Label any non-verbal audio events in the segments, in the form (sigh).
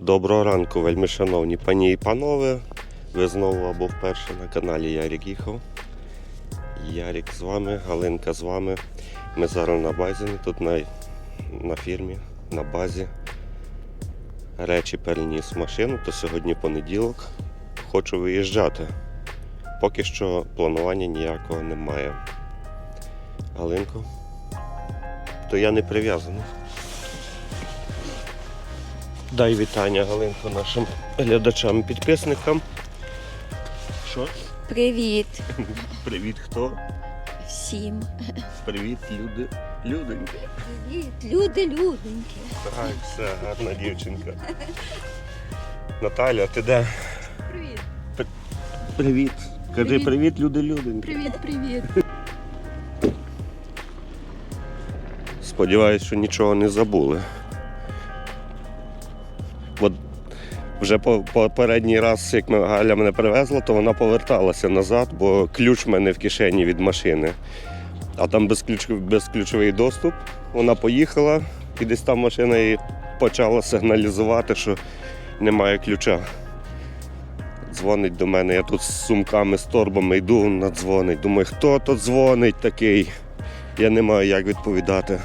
Доброго ранку, вельми шановні пані і панове. Ви знову або вперше на каналі Ярік Їхав. Ярік з вами, Галинка з вами. Ми зараз на базі, тут на, на фірмі, на базі. Речі переніс в машину, то сьогодні понеділок. Хочу виїжджати. Поки що планування ніякого немає. Галинко, то я не прив'язаний. Дай вітання Галинко нашим глядачам, підписникам. Що? Привіт Привіт, хто? всім. Привіт, люди. Люденьки. Привіт, люди, люденьки. Так, все, гарна дівчинка. Наталя, ти де? Привіт, Привіт. Кажи Привіт. привіт, люди, люденьки. привіт, привіт. Сподіваюсь, що нічого не забули. Вже по- попередній раз, як Галя мене привезла, то вона поверталася назад, бо ключ в мене в кишені від машини. А там безключ- безключовий доступ. Вона поїхала і десь там машина їй почала сигналізувати, що немає ключа. Дзвонить до мене, я тут з сумками, з торбами йду, надзвонить. Думаю, хто тут дзвонить такий? Я не маю як відповідати.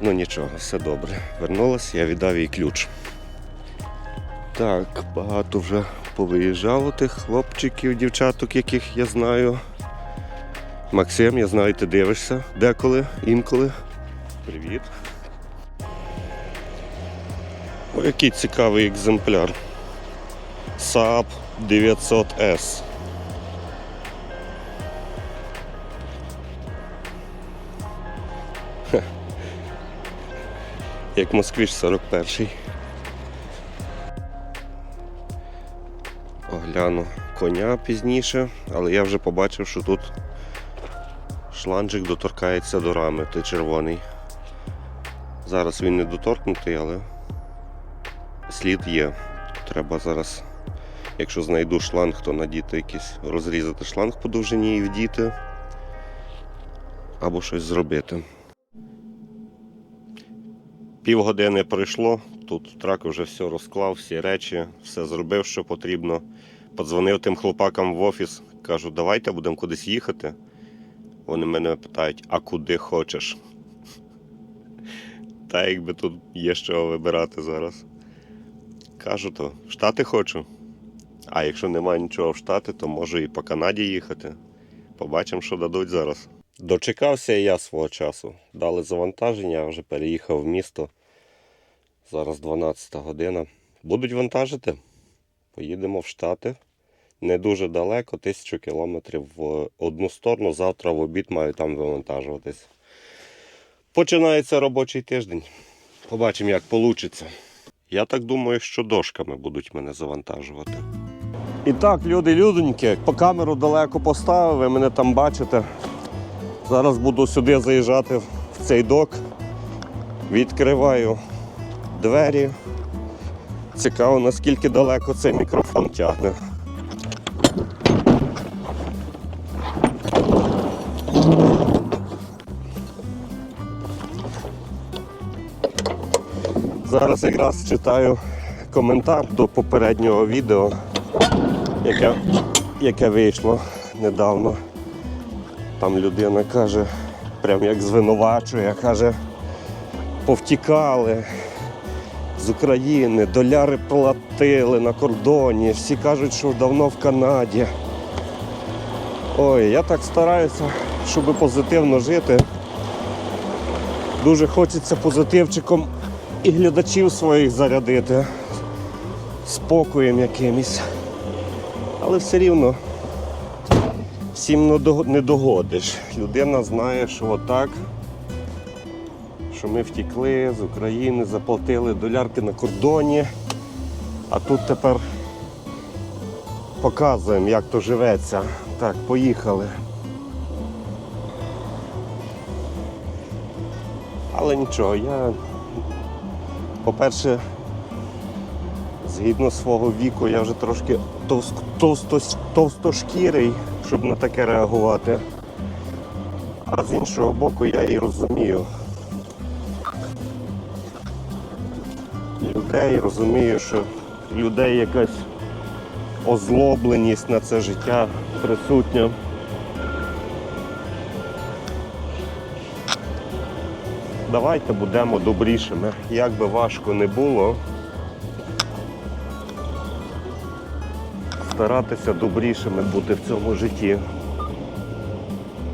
Ну нічого, все добре. Вернулась, я віддав їй ключ. Так, багато вже повиїжджало тих хлопчиків, дівчаток, яких я знаю. Максим, я знаю, ти дивишся деколи, інколи. Привіт. О, який цікавий екземпляр. Saab 900S. як москвич 41-й. Огляну коня пізніше, але я вже побачив, що тут шланжик доторкається до рами, той червоний. Зараз він не доторкнутий, але слід є. Треба зараз, якщо знайду шланг, то надіти якийсь, розрізати шланг по довжині і вдіти, або щось зробити. Півгодини пройшло, тут трак вже все розклав, всі речі, все зробив, що потрібно. Подзвонив тим хлопакам в офіс, кажу, давайте будемо кудись їхати. Вони мене питають, а куди хочеш? (laughs) Та якби тут є чого вибирати зараз. Кажу, то в Штати хочу. А якщо немає нічого в Штати, то можу і по Канаді їхати. Побачимо, що дадуть зараз. Дочекався і я свого часу. Дали завантаження, я вже переїхав в місто. Зараз 12 година. Будуть вантажити. Поїдемо в Штати. Не дуже далеко, тисячу кілометрів в одну сторону. Завтра в обід маю там вивантажуватись. Починається робочий тиждень. Побачимо, як вийде. Я так думаю, що дошками будуть мене завантажувати. І так, люди, людоньки, по камеру далеко поставив, ви мене там бачите. Зараз буду сюди заїжджати в цей док. Відкриваю двері. Цікаво, наскільки далеко цей мікрофон тягне. Зараз якраз читаю коментар до попереднього відео, яке, яке вийшло недавно. Там людина каже, прям як звинувачує, каже, повтікали з України, доляри платили на кордоні, всі кажуть, що давно в Канаді. Ой, я так стараюся, щоб позитивно жити. Дуже хочеться позитивчиком і глядачів своїх зарядити спокоєм якимось. Але все рівно всім не догодиш. Людина знає, що отак, що ми втікли з України, заплатили долярки на кордоні, а тут тепер показуємо, як то живеться. Так, поїхали. Але нічого, я, по-перше, згідно свого віку, я вже трошки товст, товсто, товстошкірий, щоб на таке реагувати. А з іншого боку, я і розумію. людей, розумію, що людей якась озлобленість на це життя присутня. Давайте будемо добрішими. Як би важко не було, старатися добрішими бути в цьому житті.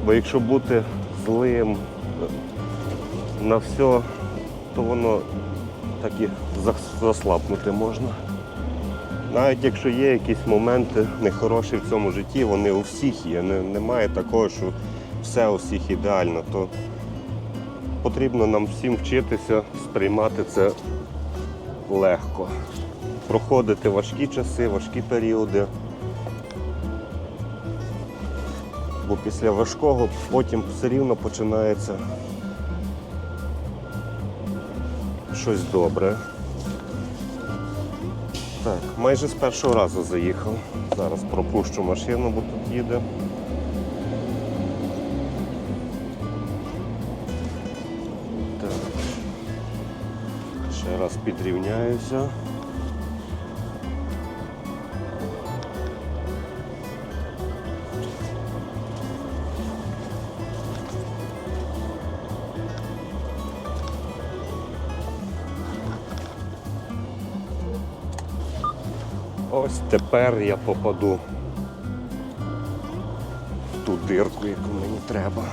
Бо якщо бути злим на все, то воно так і заслабнути можна. Навіть якщо є якісь моменти нехороші в цьому житті, вони у всіх є. Немає такого, що все у всіх ідеально. То потрібно нам всім вчитися сприймати це легко. Проходити важкі часи, важкі періоди. Бо після важкого потім все рівно починається щось добре. Так, майже з першого разу заїхав. Зараз пропущу машину, бо тут їде. Підрівняюся. Ось тепер я попаду в ту дирку, яку мені треба.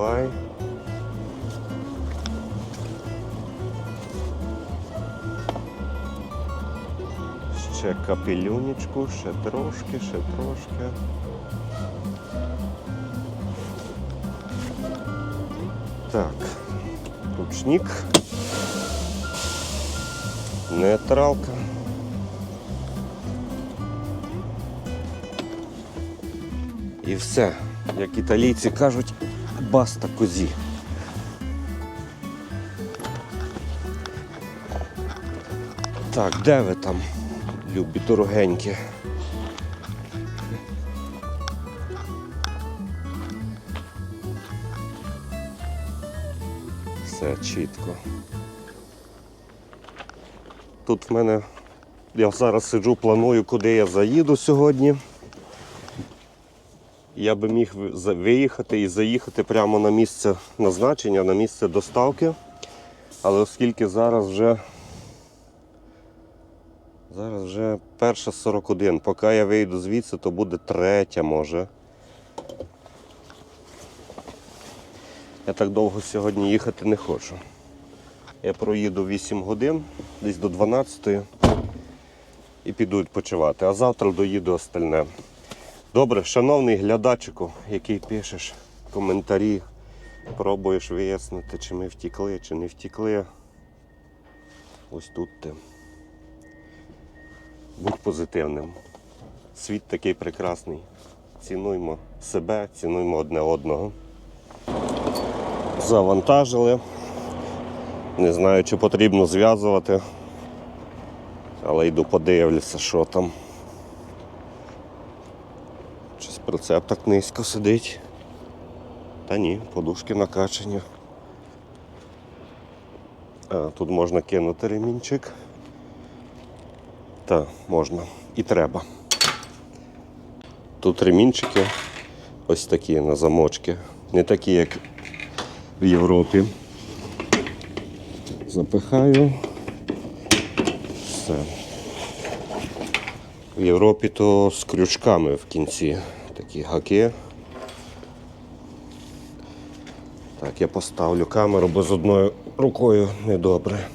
Давай. Ще капелюнечку, ще трошки, ще трошки. Так, ручник. Нейтралка. І все, як італійці кажуть, баста козі. Так, де ви там, любі дорогенькі? Все чітко. Тут в мене, я зараз сиджу, планую, куди я заїду сьогодні. Я би міг виїхати і заїхати прямо на місце назначення, на місце доставки. Але оскільки зараз вже Зараз вже перша 41. Поки я вийду звідси, то буде третя може. Я так довго сьогодні їхати не хочу. Я проїду 8 годин, десь до 12 і піду відпочивати. А завтра доїду остальне. Добре, шановний глядачику, який пишеш коментарі, пробуєш вияснити, чи ми втікли, чи не втікли. Ось тут ти. Будь позитивним. Світ такий прекрасний. Цінуймо себе, цінуймо одне одного. Завантажили. Не знаю, чи потрібно зв'язувати, але йду подивлюся, що там. Щось прицеп так низько сидить. Та ні, подушки накачані. А, тут можна кинути ремінчик. Так, можна і треба. Тут ремінчики ось такі на замочки. Не такі, як в Європі. Запихаю. Все. В Європі то з крючками в кінці такі гаки. Так, я поставлю камеру, бо з одною рукою недобре.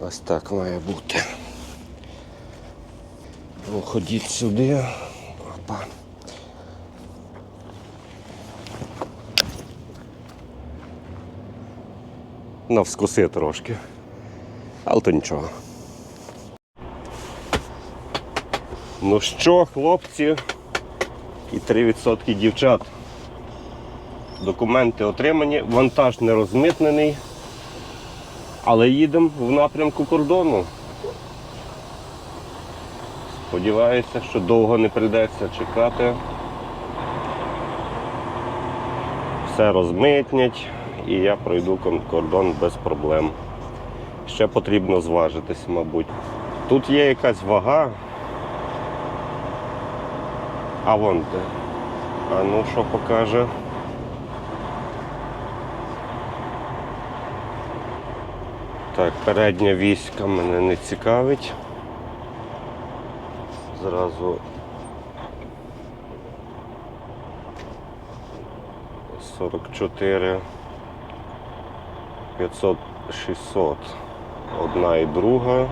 Ось так має бути. Ну, ходіть сюди. Опа. Навскоси трошки. Але то нічого. Ну що, хлопці, і 3% дівчат. Документи отримані, вантаж не розмитнений, але їдемо в напрямку кордону. Сподіваюся, що довго не прийдеться чекати. Все розмитнять і я пройду кордон без проблем. Ще потрібно зважитись, мабуть. Тут є якась вага. А вон де. А ну що покаже? Так, передня війська мене не цікавить. Зразу сорок чотири п'ятсот шістсот. Одна і друга.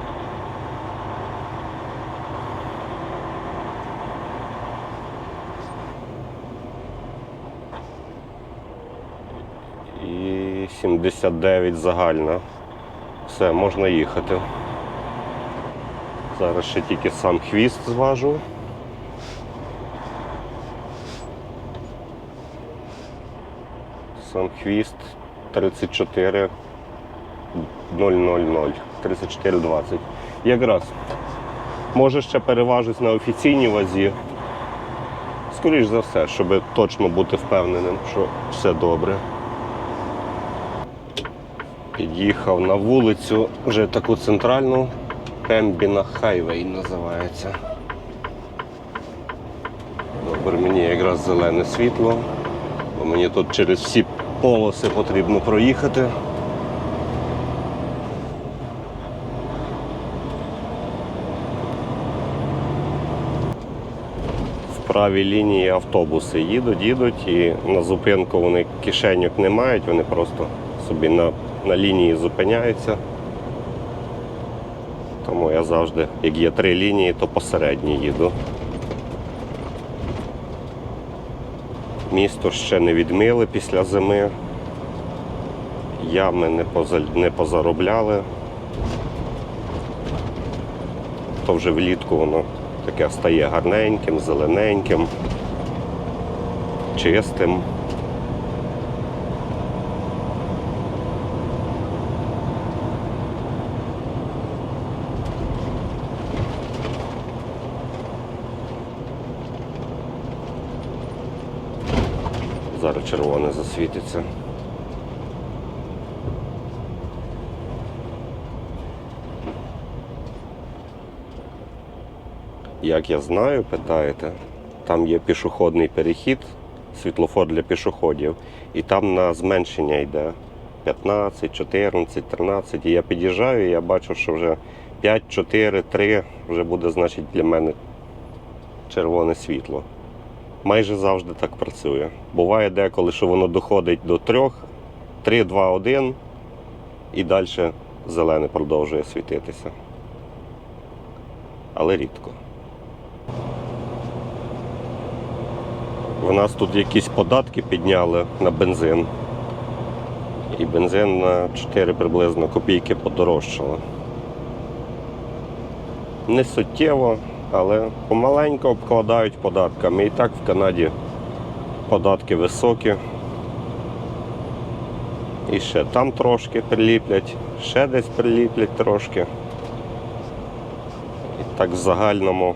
І 79 загальна. Все, можна їхати. Зараз ще тільки сам хвіст зважу. Сам хвіст 34 000. 34,20. Якраз. Може ще переважусь на офіційній вазі. Скоріш за все, щоб точно бути впевненим, що все добре. Під'їхав на вулицю, вже таку центральну, Пембіна Хайвей називається. Добре, мені якраз зелене світло, бо мені тут через всі полоси потрібно проїхати. Правій лінії автобуси їдуть, їдуть і на зупинку вони кишеньок не мають, вони просто собі на, на лінії зупиняються. Тому я завжди, як є три лінії, то посередній їду. Місто ще не відмили після зими. Ями не, поза, не позаробляли. То вже влітку воно таке стає гарненьким, зелененьким, чистим. Зараз червоне засвітиться. Як я знаю, питаєте, там є пішохідний перехід, світлофор для пішоходів, і там на зменшення йде 15, 14, 13. І я під'їжджаю, і я бачу, що вже 5, 4, 3 вже буде, значить, для мене червоне світло. Майже завжди так працює. Буває деколи, що воно доходить до 3, 3, 2, 1 і далі зелене продовжує світитися. Але рідко. У нас тут якісь податки підняли на бензин. І бензин на 4 приблизно копійки подорожчало. Не суттєво, але помаленько обкладають податками. І так в Канаді податки високі. І ще там трошки приліплять, ще десь приліплять трошки. І так в загальному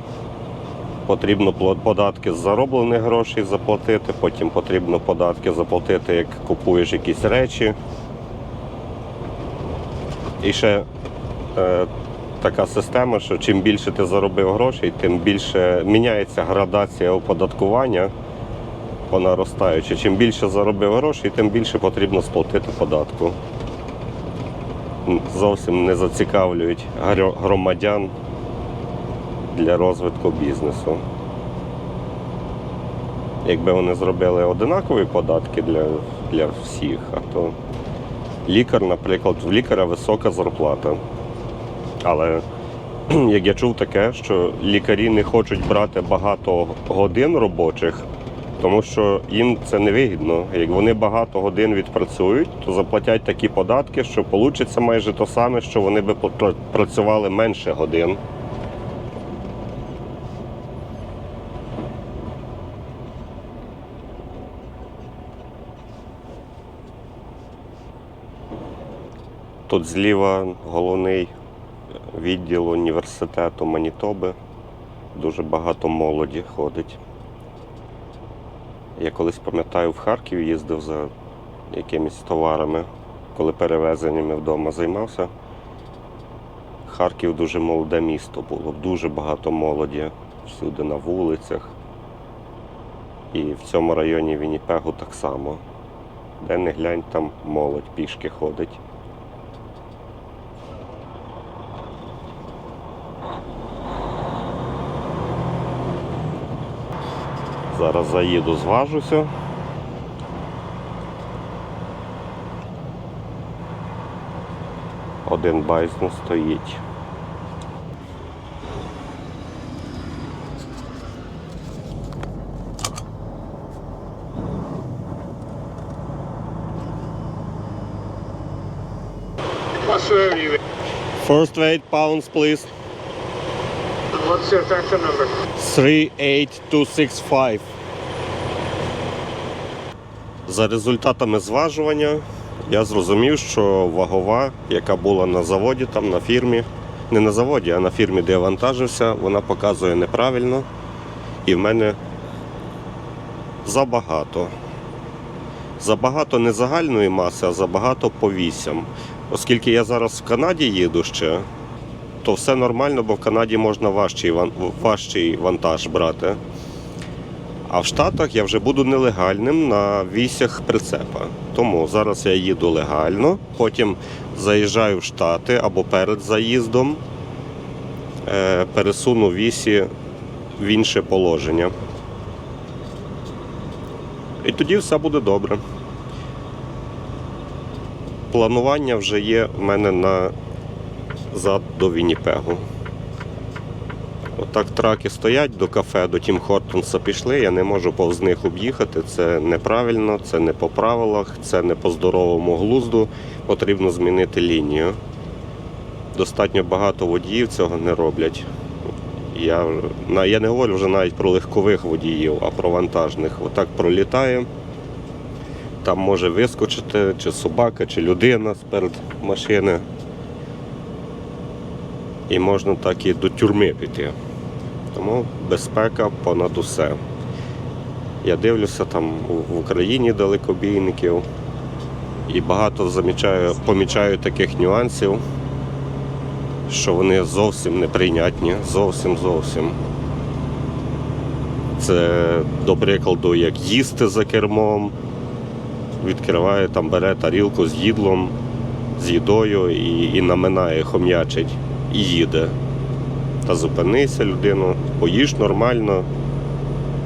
потрібно податки з зароблених грошей заплатити, потім потрібно податки заплатити, як купуєш якісь речі. І ще е, така система, що чим більше ти заробив грошей, тим більше міняється градація оподаткування по наростаючи. Чим більше заробив грошей, тим більше потрібно сплатити податку. Зовсім не зацікавлюють громадян для розвитку бізнесу. Якби вони зробили одинакові податки для, для всіх, а то лікар, наприклад, в лікаря висока зарплата. Але (clears throat) як я чув таке, що лікарі не хочуть брати багато годин робочих, тому що їм це не вигідно. Як вони багато годин відпрацюють, то заплатять такі податки, що вийде майже те саме, що вони би працювали менше годин. Тут зліва головний відділ університету Манітоби. Дуже багато молоді ходить. Я колись пам'ятаю, в Харків їздив за якимись товарами, коли перевезеннями вдома займався. Харків дуже молоде місто було, дуже багато молоді всюди на вулицях. І в цьому районі Вінніпегу так само. Де не глянь, там молодь пішки ходить. Зараз заїду, зважуся. Один байзн стоїть. First weight pounds, please. What's your taxi number? 38265. За результатами зважування я зрозумів, що вагова, яка була на заводі, там на фірмі, не на заводі, а на фірмі, де я вантажився, вона показує неправильно. І в мене забагато. Забагато не загальної маси, а забагато по вісям. Оскільки я зараз в Канаді їду ще, то все нормально, бо в Канаді можна важчий, важчий вантаж брати. А в Штатах я вже буду нелегальним на вісях прицепа. Тому зараз я їду легально, потім заїжджаю в Штати або перед заїздом е, пересуну вісі в інше положення. І тоді все буде добре. Планування вже є в мене на зад до Вінніпегу. Отак траки стоять до кафе, до Тім Хортонса пішли, я не можу повз них об'їхати. Це неправильно, це не по правилах, це не по здоровому глузду. Потрібно змінити лінію. Достатньо багато водіїв цього не роблять. Я, я не говорю вже навіть про легкових водіїв, а про вантажних. Отак пролітає. Там може вискочити чи собака, чи людина сперед машини. І можна так і до тюрми піти. Тому безпека понад усе. Я дивлюся там в Україні далекобійників і багато замічаю, помічаю таких нюансів, що вони зовсім неприйнятні, зовсім зовсім. Це до прикладу, як їсти за кермом, відкриває, там бере тарілку з їдлом, з їдою і, і наминає, хом'ячить і їде. Та зупинися, людину, поїж нормально.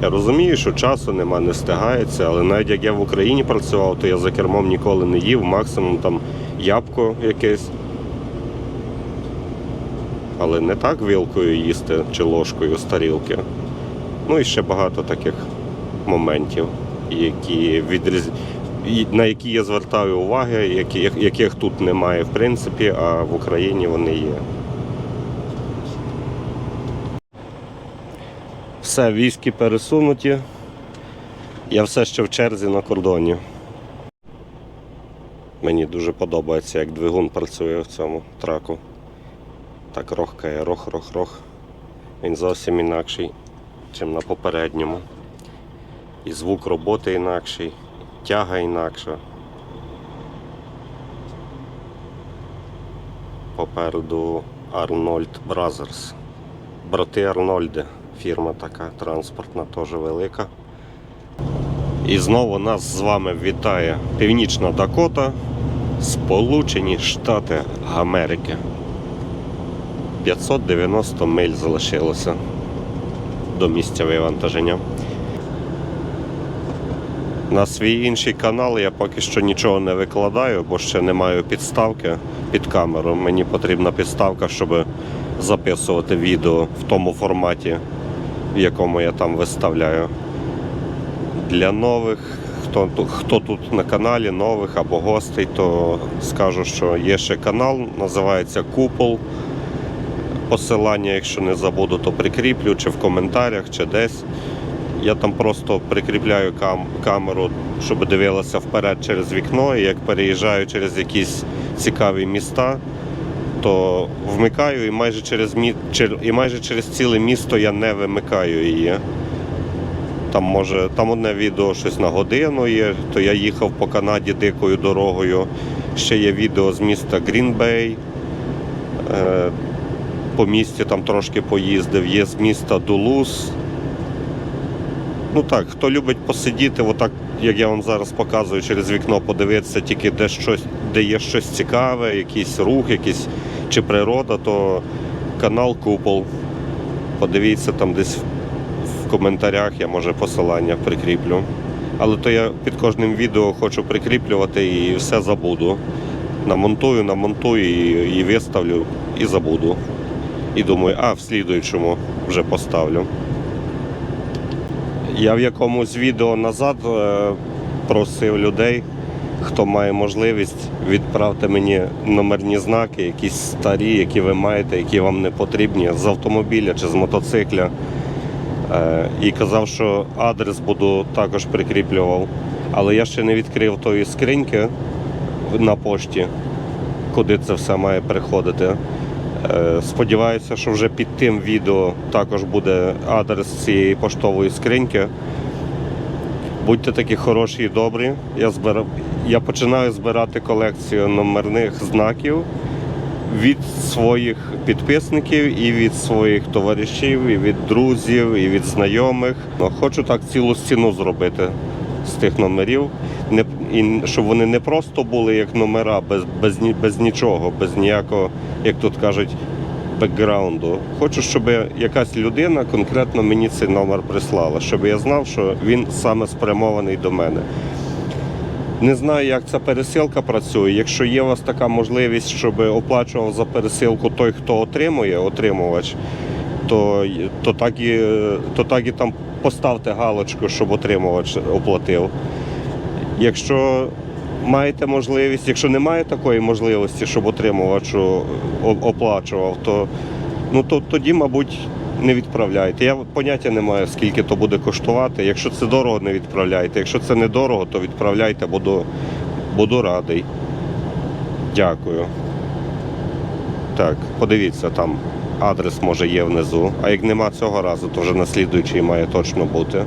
Я розумію, що часу нема, не встигається, але навіть як я в Україні працював, то я за кермом ніколи не їв, максимум там ябко якесь. Але не так вилкою їсти чи ложкою з тарілки. Ну і ще багато таких моментів, які відріз... на які я звертаю уваги, яких тут немає в принципі, а в Україні вони є. Все, військи пересунуті. Я все ще в черзі на кордоні. Мені дуже подобається, як двигун працює в цьому траку. Так рохкає, рох-рох-рох. Він зовсім інакший, ніж на попередньому. І звук роботи інакший, тяга інакша. Попереду Arnold Brothers. Брати Арнольди. Фірма така транспортна, теж велика. І знову нас з вами вітає Північна Дакота, Сполучені Штати Америки. 590 миль залишилося до місця вивантаження. На свій інший канал я поки що нічого не викладаю, бо ще не маю підставки під камеру. Мені потрібна підставка, щоб записувати відео в тому форматі, якому я там виставляю. Для нових, хто, хто тут на каналі, нових або гостей, то скажу, що є ще канал, називається Купол. Посилання, якщо не забуду, то прикріплю чи в коментарях, чи десь. Я там просто прикріпляю кам- камеру, щоб дивилася вперед через вікно, і як переїжджаю через якісь цікаві міста, то вмикаю і майже через мі... і майже через ціле місто я не вимикаю її. Там може там одне відео щось на годину є, то я їхав по Канаді дикою дорогою. Ще є відео з міста Грінбей. По місті там трошки поїздив, є з міста Дулус. Ну так, хто любить посидіти, отак, як я вам зараз показую, через вікно подивитися, тільки де щось, де є щось цікаве, якийсь рух, якийсь чи природа, то канал Купол. Подивіться там десь в коментарях, я може посилання прикріплю. Але то я під кожним відео хочу прикріплювати і все забуду. Намонтую, намонтую і, і виставлю, і забуду. І думаю, а в слідуючому вже поставлю. Я в якомусь відео назад е, просив людей, хто має можливість, відправте мені номерні знаки, якісь старі, які ви маєте, які вам не потрібні, з автомобіля чи з мотоцикля. Е, І казав, що адрес буду також прикріплював. Але я ще не відкрив тої скриньки на пошті, куди це все має приходити. Е, Сподіваюся, що вже під тим відео також буде адрес цієї поштової скриньки. Будьте такі хороші і добрі. Я, збирав... Я починаю збирати колекцію номерних знаків від своїх підписників і від своїх товаришів, і від друзів, і від знайомих. Ну, Хочу так цілу стіну зробити з тих номерів, не, і щоб вони не просто були як номера, без, без, без нічого, без ніякого, як тут кажуть, бекграунду. Хочу, щоб якась людина конкретно мені цей номер прислала, щоб я знав, що він саме спрямований до мене. Не знаю, як ця пересилка працює. Якщо є у вас така можливість, щоб оплачував за пересилку той, хто отримує, отримувач, то, то, так, і, то так і там поставте галочку, щоб отримувач оплатив. Якщо маєте можливість, якщо немає такої можливості, щоб отримувач оплачував, то, ну, то тоді, мабуть, не відправляйте. Я поняття не маю, скільки то буде коштувати. Якщо це дорого, не відправляйте. Якщо це недорого, то відправляйте, буду, буду радий. Дякую. Так, подивіться, там адрес може є внизу. А як нема цього разу, то вже на слідуючий має точно бути.